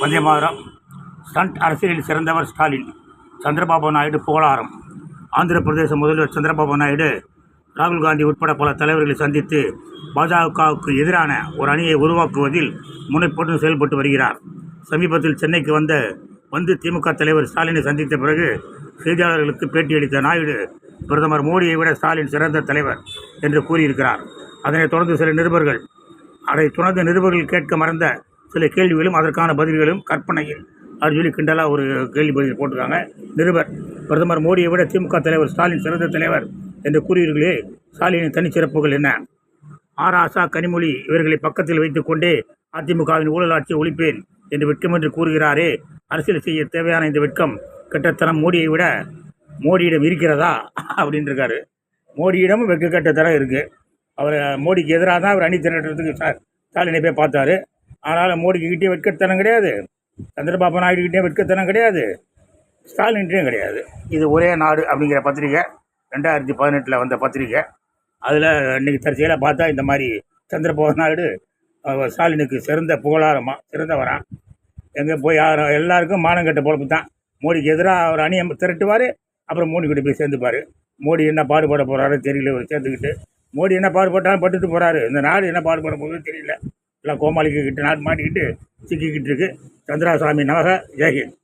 Vande Mataram stunt அரசியலில் சிறந்தவர் ஸ்டாலின் சந்திரபாபு நாயுடு புகழாரம். ஆந்திர பிரதேச முதல்வர் சந்திரபாபு நாயுடு ராகுல் காந்தி உட்பட பல தலைவர்களை சந்தித்து பாஜகவுக்கு எதிரான ஒரு அணியை உருவாக்குவதில் முனைப்புடன் செயல்பட்டு வருகிறார். சமீபத்தில் சென்னைக்கு வந்த வந்து திமுக தலைவர் ஸ்டாலினை சந்தித்த பிறகு செய்தியாளர்களுக்கு பேட்டியளித்த நாயுடு பிரதமர் மோடியை விட ஸ்டாலின் சிறந்த தலைவர் என்று கூறியிருக்கிறார். அதனைத் தொடர்ந்து சில நிருபர்கள் அதை தொடர்ந்து நிருபர்கள் கேட்க மறந்த சில கேள்விகளும் அதற்கான பதில்களும் கற்பனையில். அப்படின்னு சொல்லி கிண்டலாக ஒரு கேள்வி பதில் போட்டிருக்காங்க. நிருபர் பிரதமர் மோடியை விட திமுக தலைவர் ஸ்டாலின் சிறந்த தலைவர் என்று கூறியீர்களே ஸ்டாலினின் தனிச்சிறப்புகள் என்ன? ஆராசா கனிமொழி இவர்களை பக்கத்தில் வைத்துக்கொண்டே அதிமுகவின் ஊழல் ஆட்சியை ஒழிப்பேன் என்று வெட்கம் என்று கூறுகிறாரே அரசியல் செய்ய தேவையான இந்த வெட்கம் கெட்டத்தனம் மோடியை விட மோடியிடம் இருக்கிறதா? அப்படின்னு இருக்காரு மோடியிடமும் வெக்க கெட்டத்தனம் இருக்குது அவர் மோடிக்கு எதிராக தான் அவர் அணி திரட்டுறதுக்கு ஸ்டா- ஸ்டாலினை போய் பார்த்தாரு. ஆனால் மோடிக்கிட்டே வெட்கத்தனம் கிடையாது. சந்திரபாபு நாயுடுகிட்டே வெட்கத்தனம் கிடையாது. ஸ்டாலின்கிட்டையும் கிடையாது. இது ஒரே நாடு அப்படிங்கிற பத்திரிகை. ரெண்டாயிரத்தி பதினெட்டில் வந்த பத்திரிகை. அதில் இன்றைக்கி தற்செயலாக பார்த்தா இந்த மாதிரி சந்திரபாபு நாயுடு ஸ்டாலினுக்கு சிறந்த புகழாரமாக சிறந்தவரா. எங்கே போய் யாரும் எல்லாருக்கும் மானங்கட்ட பொழப்பு தான் மோடிக்கு எதிராக அவர் அணியை திரட்டுவார் அப்புறம் மோடி கிட்ட போய் சேர்ந்துப்பார். மோடி என்ன பாடுபட போகிறாரோ தெரியல இவர் சேர்த்துக்கிட்டு. மோடி என்ன பாடுபட்டாலும் பட்டுட்டு போகிறாரு இந்த நாடு என்ன பாடுபட போகுதுன்னு தெரியல. எல்லாம் கோமாளிக்கு கிட்ட நாடு மாட்டிக்கிட்டு சிக்கிக்கிட்டு இருக்கு. சந்திராசாமி நாக ஜெயஹிந்த்